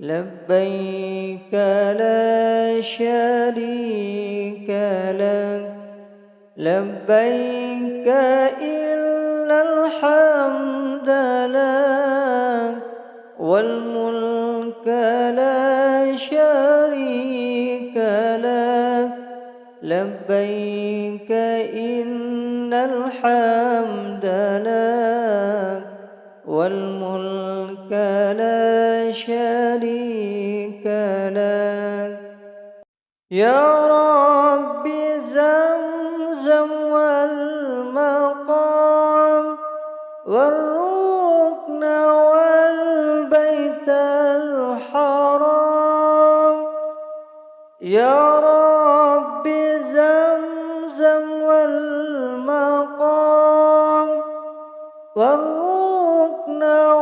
لبيك لا شريك لك. لبيك إن الحمد لك. والملك لا شريك لك. لبيك إن الحمد لك. والملك لا شريك لك. يا رب زمزم والمقام والركن والبيت الحرام. يا رب زمزم والمقام والركن no